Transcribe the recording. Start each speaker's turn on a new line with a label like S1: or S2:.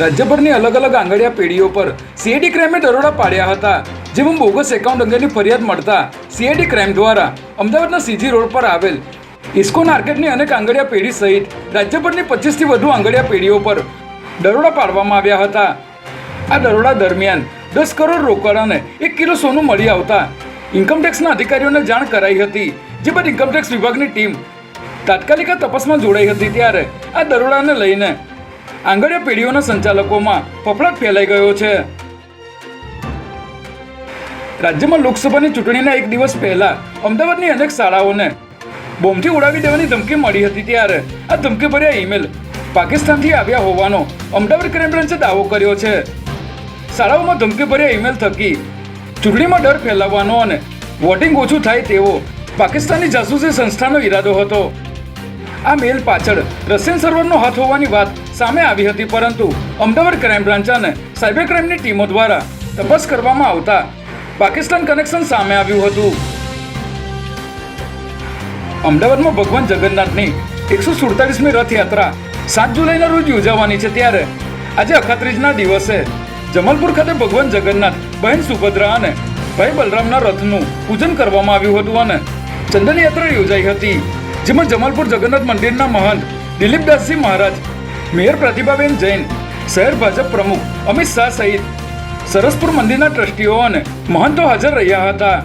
S1: રાજ્યભરની અલગ અલગ આંગળીયા પેઢીઓ પર સીઆઈડી ક્રાઇમે દરોડા પાડ્યા હતા, જેમાં બોગસ એકાઉન્ટ અંગેની ફરિયાદ મળતા સીઆઈડી ક્રાઇમ દ્વારા અમદાવાદના સીજી રોડ પર આવેલ ઇસ્કોન આર્કેટની અનેક આંગળીયા પેઢી સહિત રાજ્યભરની પચીસથી વધુ આંગળીયા પેઢીઓ પર દરોડા પાડવામાં આવ્યા હતા. આ દરોડા દરમિયાન દસ કરોડ રોકડ અને એક કિલો સોનું મળી આવતા ઇન્કમટેક્સના અધિકારીઓને જાણ કરાઈ હતી, જે બાદ ઇન્કમટેક્સ વિભાગની ટીમ તાત્કાલિક તપાસમાં જોડાઈ હતી ત્યારે આ દરોડાને લઈને આંગળીયા પેઢીઓના સંચાલકોમાં ફફડાટ ફેલાઈ ગયો છે. રાજ્યમાં લોકસભાની ચૂંટણીના એક દિવસ પહેલા અમદાવાદની અનેક શાળાઓને બોમ્બથી ઉડાવી દેવાની ધમકી મળી હતી ત્યારે આ ધમકીભર્યા ઈમેલ પાકિસ્તાનથી આવ્યા હોવાનો અમદાવાદ ક્રાઇમ બ્રાન્ચે દાવો કર્યો છે. શાળાઓમાં ધમકીભર્યા ઈમેલ થકી ચૂંટણીમાં ડર ફેલાવવાનો અને વોટિંગ ઓછું થાય તેવો પાકિસ્તાની જાસૂસી સંસ્થાનો ઈરાદો હતો. આ મેલ પાછળ રશિયન સર્વરનો હાથ હોવાની વાત સામે આવી હતી, પરંતુ અમદાવાદ ક્રાઇમ બ્રાન્ચ અને સાયબર ક્રાઇમની ટીમો દ્વારા તપાસ કરવામાં આવતા પાકિસ્તાન કનેક્શન સામે આવ્યું હતું. અમદાવાદમાં ભગવાન જગન્નાથની એકસો સુડતાલીસમી રથયાત્રા સાત જુલાઈના રોજ યોજાવાની છે, ત્યારે આજે અખાત્રીજના દિવસે જમલપુર ખાતે ભગવાન જગન્નાથ, બહેન સુભદ્રા અને ભાઈ બલરામના રથનું પૂજન કરવામાં આવ્યું હતું અને ચંદન યાત્રા યોજાઈ હતી, જેમાં જમલપુર જગન્નાથ મંદિરના મહંત દિલીપદાસજી મહારાજ મેયર પ્રતિભાબેન જૈન, શહેર ભાજપ પ્રમુખ અમિત શાહ સહિત સરસપુર મંદિરના ટ્રસ્ટીઓ અને મહંતો હાજર રહ્યા હતા.